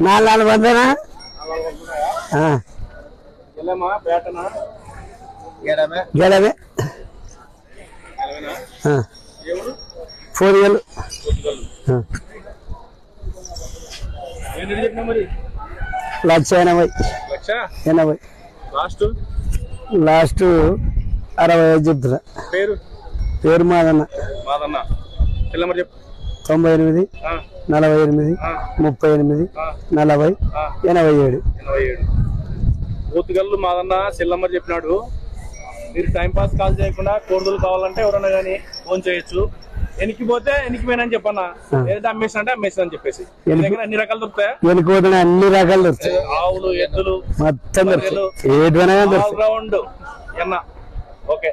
నాలుగు నాలుగు వందనా ఎవరు? ఫోర్ వేలు లక్ష ఎనభై. ఎనభై. లాస్ట్? లాస్ట్ అరవై ఐదు చెప్తున్నా. పేరు? పేరు మాదన్న. మాదన్న. ఎల్లమ్మ చెప్పు. తొంభై ఎనిమిది నలభై ఎనిమిది ముప్పై ఎనిమిది నలభై ఎనభై ఏడు. ఎనభై ఏడు. ఊతుగల్లు మాదన్న సెల్లమ్మ చెప్పినాడు. మీరు టైం పాస్ కాల్ చేయకుండా కోర్దులు కావాలంటే ఎవరన్నా కానీ ఫోన్ చేయొచ్చు. ఎనికి పోతే ఎనికి పోయినని చెప్పన్నా. ఏదైతే అమ్మేసిన అంటే అమ్మేసిన అని చెప్పేసి. దగ్గర అన్ని రకాలు దొరుకుతాయా? వెనుకోవడం అన్ని రకాలు దొరుకుతాయి. ఆవులు ఎద్దులు మొత్తం దొరుకుతాయి. ఏడు అనగా దొరుకుతాయి. ఆల్ రౌండ్ ఎన్న. ఓకే.